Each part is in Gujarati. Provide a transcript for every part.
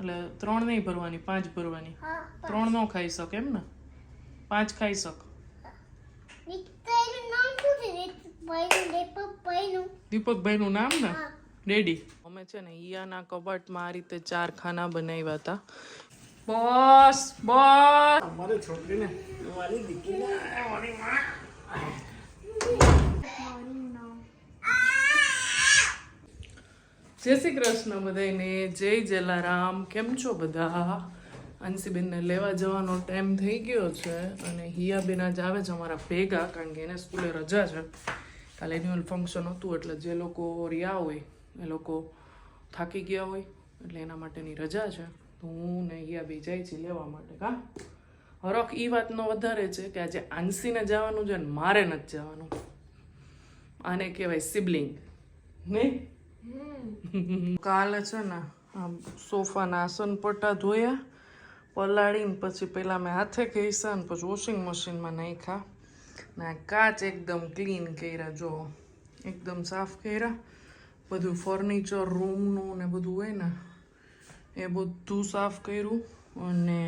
એટલે ત્રણ નહીં ભરવાની પાંચ ભરવાની. ત્રણ નો ખાઈ શક એમ ને? પાંચ ખાઈ શક. દીપકભાઈ નું નામ ને? ડેડી. અમે છે ને ઈયાના કબાટમાં આ રીતે ચાર ખાના બનાવ્યા હતા. બસ બસ. અમારી છોકરીને. મારી દીકરીને મારી માં જય શ્રી કૃષ્ણ બધાને જય જલારામ. કેમ છો બધા? અંશીબેનને લેવા જવાનો ટાઈમ થઈ ગયો છે અને હિયાબેન આજ આવે છે અમારા ભેગા, કારણ કે એને સ્કૂલે રજા છે. કાલે એન્યુઅલ ફંક્શન હતું એટલે જે લોકો રહ્યા હોય, એ લોકો થાકી ગયા હોય, એટલે એના માટેની રજા છે. તો હું ને હિયાબી જાય છે લેવા માટે કા હરખ એ વાતનો વધારે છે કે આજે આંસીને જવાનું છે ને મારે નથી જવાનું. આને કહેવાય સિબલિંગ નહીં? કાલે છે ને આમ સોફાના આસન પટ્ટા ધોયા, પલાળીને પછી પહેલાં મેં હાથે ઘસ્યા ને પછી વોશિંગ મશીનમાં નાખ્યા. ને કાચ એકદમ ક્લીન કર્યા, જો એકદમ સાફ કર્યા. બધું ફર્નિચર રૂમનું ને બધું હોય ને, એ બધું સાફ કર્યું અને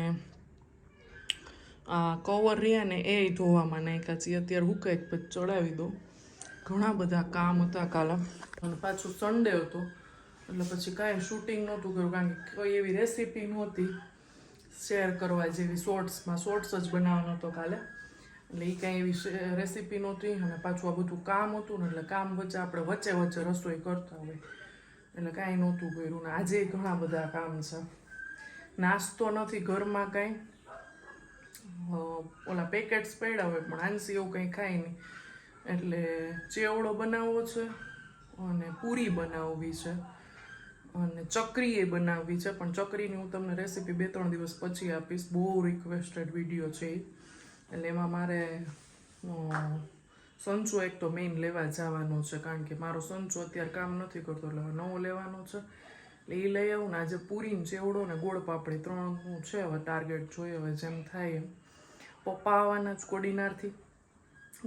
આ કવર રહ્યા ને એ ધોવામાં નાખ્યા છે અત્યારે હુકાય પછી ચડાવી દો ઘણા બધા કામ હતા કાલે. અને પાછું સન્ડે હતો. એટલે પછી કાંઈ શૂટિંગ નહોતું કર્યું, કારણ કે કોઈ એવી રેસીપી નહોતી શેર કરવા જેવી શોર્ટ્સમાં શોર્ટ્સ જ બનાવવાનો હતો કાલે. એટલે એ કાંઈ એવી રેસીપી નહોતી. અને પાછું આ બધું કામ હતું ને એટલે કામ વચ્ચે આપણે વચ્ચે વચ્ચે રસોઈ કરતા હોય. એટલે કાંઈ નહોતું કર્યું. ને આજે ઘણા બધા કામ છે. નાસ્તો નથી ઘરમાં કાંઈ. ઓલા પેકેટ્સ પડ્યા હોય, પણ આંસી એવું કંઈ ખાય નહીં. એટલે ચેવડો બનાવવો છે અને પૂરી બનાવવી છે અને ચકરી એ બનાવવી છે. પણ ચકરીની હું તમને રેસીપી બે ત્રણ દિવસ પછી આપીશ. બહુ રિક્વેસ્ટેડ વીડિયો છે એટલે એમાં મારે સંચો એક તો મેઇન લેવા જવાનો છે, કારણ કે મારો સંચો અત્યારે કામ નથી કરતો એટલે નવો લેવાનો છે. એટલે એ લઈ આવું ને આજે પૂરીને ચેવડો ને ગોળ પાપડી ત્રણનું છે, હવે ટાર્ગેટ જોઈએ, હવે જેમ થાય એમ. પપ્પા આવવાના જ કોડીનારથી.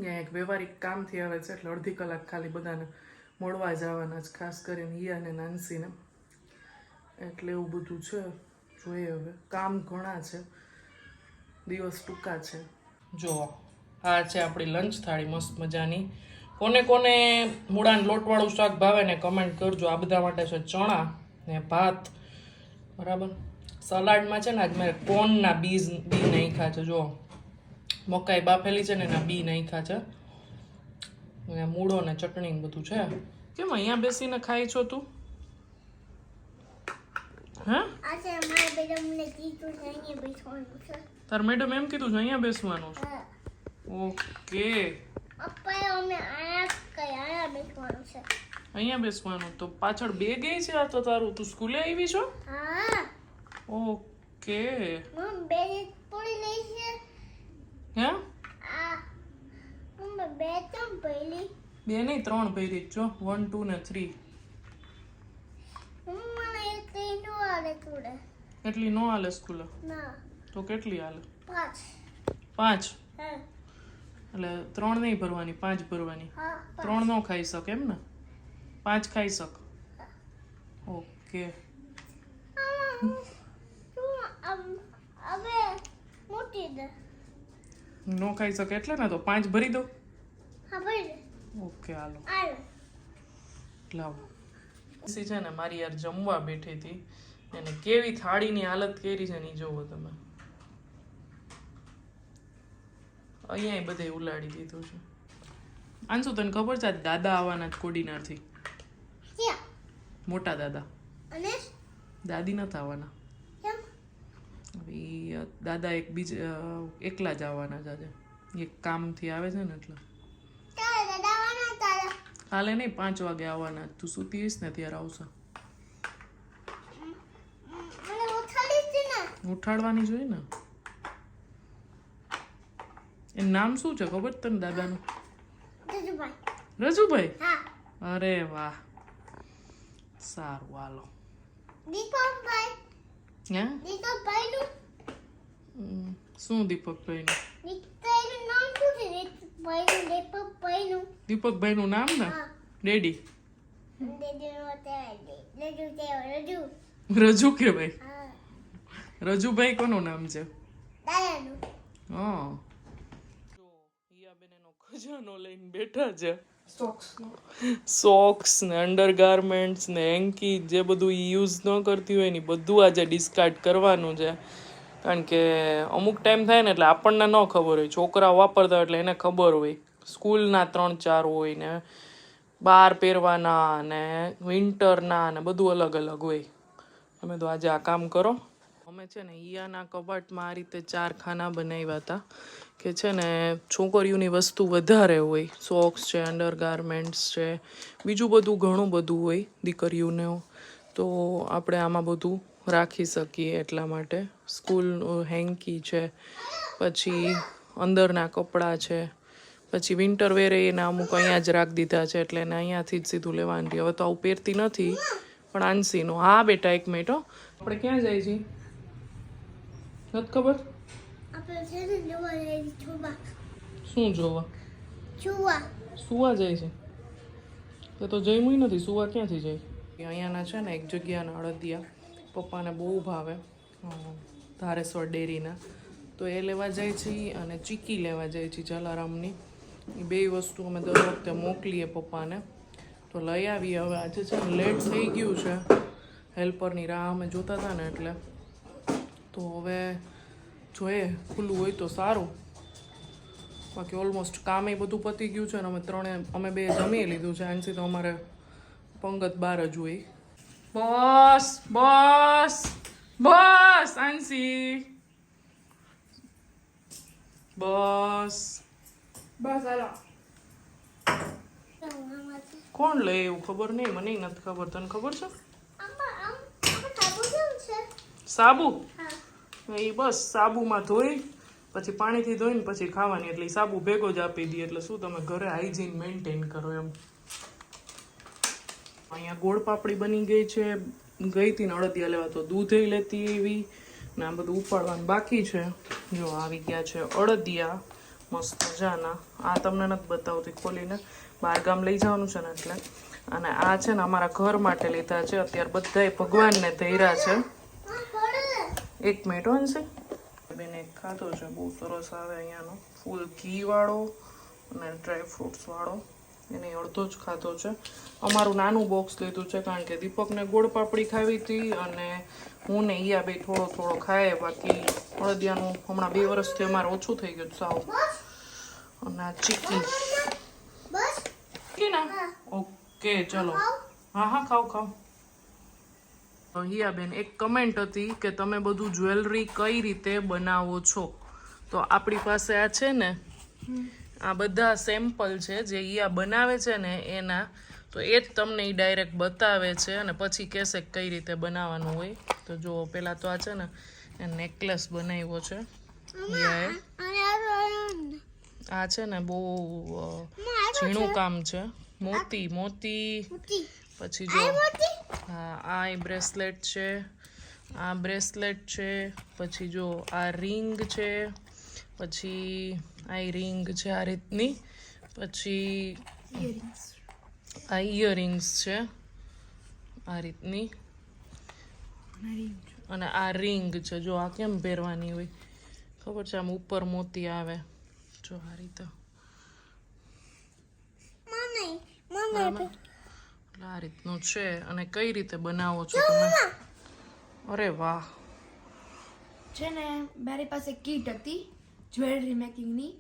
ત્યાં એક વ્યવહારિક કામથી આવે છે એટલે અડધી કલાક ખાલી બધાને મળવા જવાના જ ખાસ કરીને હિયા અને નાનસીને એટલે એવું બધું છે, જોઈએ હવે. કામ ઘણા છે. દિવસ ટૂંકા છે. જો, આ છે આપણી લંચ થાળી, મસ્ત મજાની. કોને કોને મૂળાને લોટવાળું શાક ભાવે ને કમેન્ટ કરજો. આ બધા માટે છે ચણા ને ભાત. બરાબર? સલાડમાં છે ને આજ મેં કોનના બીજ બી નાખ્યા છે. જો મકાઈ બાફેલી છે ને એના બી નાખ્યા છે. અને મૂળો ને ચટણી બધું છે. કેમ અહીંયા બેસીને ખાઈ છો તું? તાર મેડમ એમ કીધું છે અહીંયા બેસવાનું છે? ઓકે. અહીંયા બેસવાનું. તો પાછળ બે ગઈ છે આ તો તારું? તું સ્કૂલે આવી છો? ઓકે. મમ બે પૂરી છે. હે? બે ત્રણ બે નહીં ત્રણ પહેરી જ છો વન ટુ ને થ્રી કેટલી નો આવે એટલી નો હાલે સ્કૂલે? તો કેટલી હાલે? પાંચ. એટલે ત્રણ નહીં ભરવાની પાંચ ભરવાની. ત્રણ નો ખાઈ શક એમ ને? પાંચ ખાઈ શક? ઓકે. હવે દે. નો ખાઈ શકે એટલે ને તો પાંચ ભરી દો. ઓકે હાલો. લાવો. સી છે ને મારી યાર જમવા બેઠી હતી. એને કેવી થાળીની હાલત કેરી છે ને જોવો તમે. અહીંયા બધે ઉલાડી દીધું છે. આંસુ તને ખબર છે દાદા આવવાના જ કોડીનારથી? મોટા દાદા. દાદી નથી આવવાના. ઈ દાદા એક બીજ એકલા જ આવવાના છે આજે એક કામથી આવે છે ને એટલે. કાલે નહીં પાંચ વાગે આવવાના. તું સૂતી હોઈશ ને ત્યારે આવશે. ઉઠાડવાની જોઈએ ને. એનું નામ શું છે? ખબર તને દાદાનું? રજુભાઈ. અરે વાહ. સારું હાલો. દીપકભાઈ. હે? દીપકભાઈનું શું છે? દીપકભાઈનું દીપકભાઈનું. દીપકભાઈનું નામ ને? ડેડી. રજુ તે રજુ. રજુ કે ભાઈ હા. રજુભાઈ કોનું નામ છે? હા. ખજાનો લઈને બેઠા છે. સોક્સ ને. અંડરગાર્મેન્ટ્સ ને એન્કી જે બધું યુઝ ન કરતી હોય ને બધું આજે ડિસ્કાર્ડ કરવાનું છે. કારણ કે અમુક ટાઈમ થાય ને એટલે આપણને ન ખબર હોય. છોકરા વાપરતા એટલે એને ખબર હોય. સ્કૂલના ત્રણ ચાર હોય ને બહાર પહેરવાના ને વિન્ટરના ને બધું અલગ અલગ હોય. તમે તો આજે આ કામ કરો. અમે છે ને ઈયાના કબાટમાં આ રીતે ચાર ખાના બનાવ્યા હતા કે છે ને છોકરીઓની વસ્તુ વધારે હોય. સોક્સ છે અંડરગાર્મેન્ટ્સ છે, બીજું બધું ઘણું બધું હોય દીકરીઓને. તો આપણે આમાં બધું રાખી શકીએ એટલા માટે. સ્કૂલનું હેન્કી છે પછી અંદરના કપડાં છે પછી વિન્ટર વેર એના અમુક અહીંયા જ રાખી દીધા છે એટલે એને અહીંયાથી જ સીધું લેવાની હવે તો આવું પહેરતી નથી પણ આંસીનું હા બેટા એક મિનિટ હો. આપણે ક્યાં જાય છીએ નથી ખબર? શું જોવા? સુવા જાય છે? તો તો જઈમુય નથી સુવા ક્યાંથી જાય? અહીંયાના છે ને એક જગ્યાના અડદિયા પપ્પાને બહુ ભાવે ધારેશ્વર ડેરીના. તો એ લેવા જાય છે અને ચીકી લેવા જાય છે જલારામની. એ બે વસ્તુ અમે દર વખતે મોકલીએ પપ્પાને. તો લઈ આવીએ હવે. આજે છે ને લેટ થઈ ગયું છે. હેલ્પરની રાહ અમે જોતા હતા ને એટલે. તો હવે જોઈએ, ખુલ્લું હોય તો સારું. બાકી ઓલમોસ્ટ કામ બધું પતી ગયું છે અને અમે ત્રણે, અમે બે જમી લીધું છે. આનાથી તો અમારે પંગત બાર જ હોય. બસ બસ બસ આંસી બસ બસ હાલો. કોણ લે એવું ખબર નહીં મને નથી ખબર. તને ખબર છે? સાબુ? એ બસ સાબુમાં ધોઈ પછી પાણીથી ધોઈને પછી ખાવાની. એટલે સાબુ ભેગો જ આપી દઈએ એટલે શું તમે ઘરે હાઇજીન મેન્ટેન કરો એમ? અહીંયા ગોળ પાપડી બની ગઈ છે. ગઈ હતી અડદિયા લેવા, તો દૂધે લેતી એવી ને આ બધું ઉપાડવાનું બાકી છે. જો આવી ગયા છે અડદિયા, મસ્ત મજાના. આ તમને નથી બતાવતી ખોલીને. બહાર ગામ લઈ જવાનું છે ને એટલે. અને આ છે ને અમારા ઘર માટે લીધા છે. અત્યારે બધાય ભગવાનને ધૈર્યા છે. એક મિનિટ હશે બેને ખાધો છે. બહુ સરસ આવે અહીંયાનો. ફૂલ ઘી વાળો અને ડ્રાય ફ્રૂટ્સ વાળો. એને અડધો જ ખાધો છે. અમારું નાનું બોક્સ લીધું છે કારણ કે દીપકને ગોળ પાપડી ખાવી હતી અને હું ને ઈયા બે થોડો થોડો ખાય. બાકી અળદિયાનું હમણાં બે વર્ષથી અમારે ઓછું થઈ ગયું સાવ. અને આ ચીકી. ચીકી ના? ઓકે ચલો. હા હા ખાઓ ખાઓ. તો હિયાબેન એક કમેન્ટ હતી કે તમે બધું જ્વેલરી કઈ રીતે બનાવો છો? તો આપણી પાસે આ છે ને આ બધા સેમ્પલ છે જે ઈયા બનાવે છે ને એના, તો એ જ તમને એ ડાયરેક્ટ બતાવે છે અને પછી કહેશે કઈ રીતે બનાવવાનું હોય. તો જો પહેલાં તો આ છે ને નેકલેસ બનાવ્યો છે. આ છે ને બહુ ઝીણું કામ છે. મોતી મોતી. પછી જો હા, આ એ બ્રેસલેટ છે. આ બ્રેસલેટ છે. પછી જો આ રિંગ છે. પછી આ રિંગ છે આ રીતની. પછી આ ઇયરિંગ્સ છે આ રીતની. અને આ રિંગ છે જો આ કેમ પહેરવાની હોય? ખબર છે આમ ઉપર મોતી આવે. જો આ રીતે. મમ્મી મમ્મી એટલે આ રીતનું છે. અને કઈ રીતે બનાવો છો તમે? અરે વાહ. છે ને મારી પાસે કીટ હતી. જ્વેલરી મેકિંગની.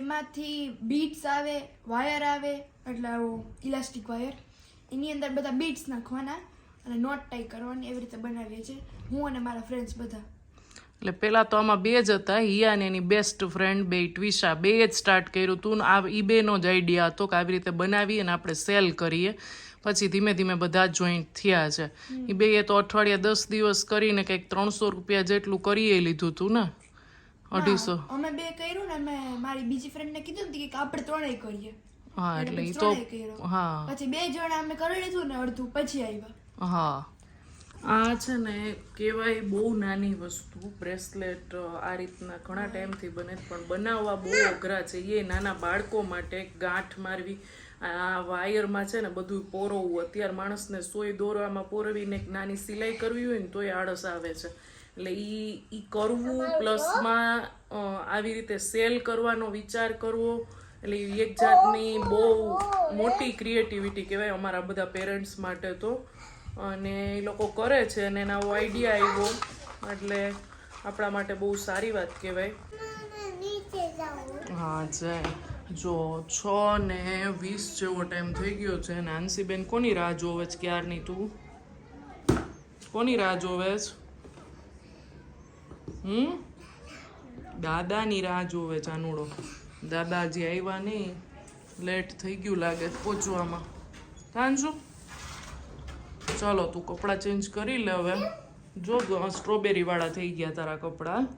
એમાંથી બીટ્સ આવે વાયર આવે એટલે આવો ઇલાસ્ટિક વાયર. એની અંદર બધા બીટ્સ નાખવાના અને નોટ ટાઈ કરવાની એવી રીતે બનાવીએ છીએ. હું અને મારા ફ્રેન્ડ્સ બધા. એટલે પહેલાં તો આમાં બે જ હતા હિયા ને એની બેસ્ટ ફ્રેન્ડ બે ટ્વિશા બે જ સ્ટાર્ટ કર્યું. હતું ને આ ઈ બેનો જ આઈડિયા હતો કે આવી રીતે બનાવી અને આપણે સેલ કરીએ. પછી ધીમે ધીમે બધા જોઈન્ટ થયા છે. એ બે તો અઠવાડિયા દસ દિવસ કરીને કંઈક ત્રણસો રૂપિયા જેટલું કરીએ લીધું હતું ને. અઢીસો. અમે બે કર્યું ને મેં મારી બીજી ફ્રેન્ડને કીધું ને કે આપણે ત્રણેય કરીએ. હા એટલે એ તો હા. પછી બે જણા અમે કરી લીધું ને અડધું પછી આવ્યા હા. આ છે ને કહેવાય બહુ નાની વસ્તુ બ્રેસલેટ આ રીતના ઘણા ટાઈમથી બને પણ બનાવવા બહુ અઘરા છે. એ નાના બાળકો માટે ગાંઠ મારવી આ વાયરમાં છે ને બધું પોરવવું. અત્યારે માણસને સોય દોરવામાં પોરવીને એક નાની સિલાઈ કરવી હોય ને તોય આળસ આવે છે. એટલે એ એ કરવું પ્લસમાં આવી રીતે સેલ કરવાનો વિચાર કરવો. એટલે એક જાતની બહુ મોટી ક્રિએટિવિટી કહેવાય અમારા બધા પેરેન્ટ્સ માટે તો. અને એ લોકો કરે છે અને એના આઈડિયા આવ્યો. એટલે આપણા માટે બહુ સારી વાત કહેવાય. હા જય. જો છ ને વીસ જેવો ટાઈમ થઈ ગયો છે ને આંસીબેન કોની રાહ જોવે છે ક્યારની તું? કોની રાહ જોવે છે? હમ? દાદાની રાહ જોવે ચાનુડો દાદાજી આવ્યા નહીં લેટ થઈ ગયું લાગે પહોંચવામાં. કાંજુ ચાલો તું કપડાં ચેન્જ કરી લે હવે. જો સ્ટ્રોબેરી વાળા થઈ ગયા તારા કપડાં.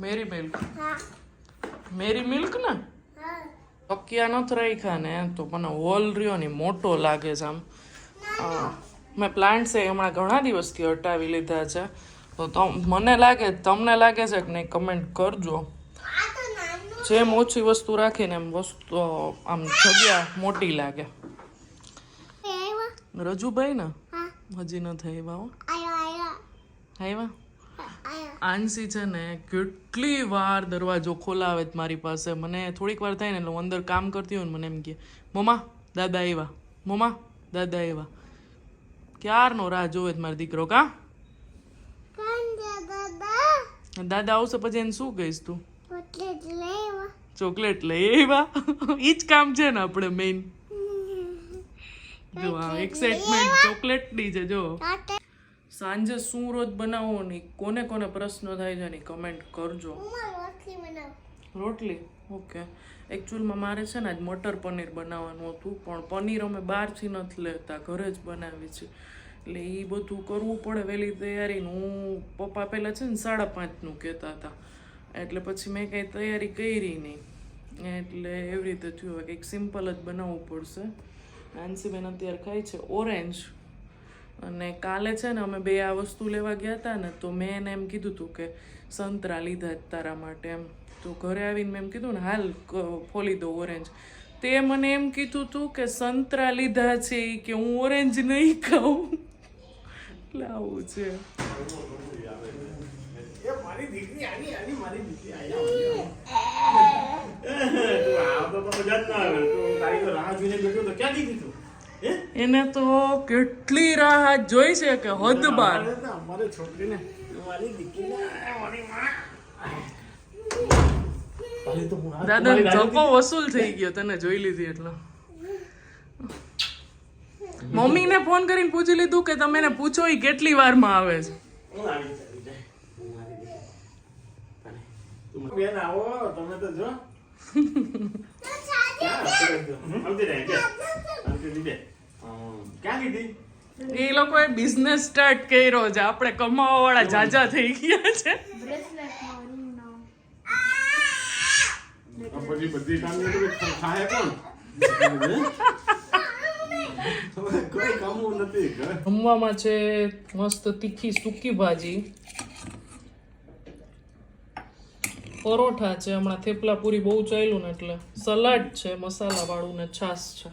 મેરી મિલ્ક હા. મેરી મિલ્ક ને? તકિયા નથી રાખ્યા ને તો મને હોલ રહ્યો ને મોટો લાગે છે આમ. મેં પ્લાન્ટ્સ હમણાં ઘણા દિવસથી હટાવી લીધા છે. તો મને લાગે, તમને લાગે છે કે નહીં કમેન્ટ કરજો. જેમ ઓછી વસ્તુ રાખીને એમ વસ્તુ આમ જગ્યા મોટી લાગે. રજુભાઈ ને? હજી નથી આવ્યા આવ્યા? આંસી છે ને, કેટલી વાર દરવાજો ખોલાવે મારી પાસે. મને થોડીક વાર થાય ને એટલે અંદર કામ કરતી હોય ને મને એમ કે મમા દાદા આવ્યા. મમ્મા, દાદા આવ્યા. ક્યારનો રાહ જોવે મારો દીકરો કા? દાદા? આવશે પછી એને શું કહીશ તું? ચોકલેટ ચોકલેટ લઈ આવ્યા ઈ જ કામ છે ને આપણે મેઇન જો આ એક્સાઇટમેન્ટ ચોકલેટની છે જો. સાંજે શું રોજ બનાવો ને કોને કોને પ્રશ્ન થાય છે ને કમેન્ટ કરજો. રોટલી? ઓકે. એકચ્યુઅલમાં મારે છે ને આજ મટર પનીર બનાવવાનું હતું, પણ પનીર અમે બહારથી નથી લેતા, ઘરે જ બનાવી છે એટલે એ બધું કરવું પડે વહેલી તૈયારીને. હું પપ્પા પહેલાં છે ને સાડા પાંચનું કહેતા હતા. એટલે પછી મેં કાંઈ તૈયારી કરી નહીં. એટલે એવી રીતે થયું. કે કંઈક સિમ્પલ જ બનાવવું પડશે. નાનસીબેન અત્યારે ખાય છે ઓરેન્જ. અને કાલે છે ને અમે બે આ વસ્તુ લેવા ગયા હતા ને, તો મેં એને એમ કીધું હતું કે સંતરા લીધા તારા માટે એમ. તો ઘરે આવીને મેં એમ કીધું ને હાલ ફોલી દો ઓરેન્જ તે મને એમ કીધું હતું કે સંતરા લીધા છે કે હું ઓરેન્જ નહીં ખાઉં. લાવું છે. એને તો કેટલી રાહત જોઈ છે કે હદ બાર. અમારે છોકરીને મારી દીકરીને મારી માં દાદા ધક્કો વસૂલ થઈ ગયો તને જોઈ લીધી એટલે. મમ્મીને ફોન કરીને પૂછી લીધું કે તમે એને પૂછો એ કેટલી વારમાં આવે છે. બેન આવો તમે તો જો. એ લોકોએ બિઝનેસ સ્ટાર્ટ કર્યો છે. આપણે કમાવા વાળા જાજા થઈ ગયા છે. પછી જમવામાં છે મસ્ત તીખી સૂકી ભાજી. પરોઠા છે, હમણાં થેપલા પૂરી બહુ ચાલ્યું ને એટલે સલાડ છે મસાલા વાળું ને છાશ છે.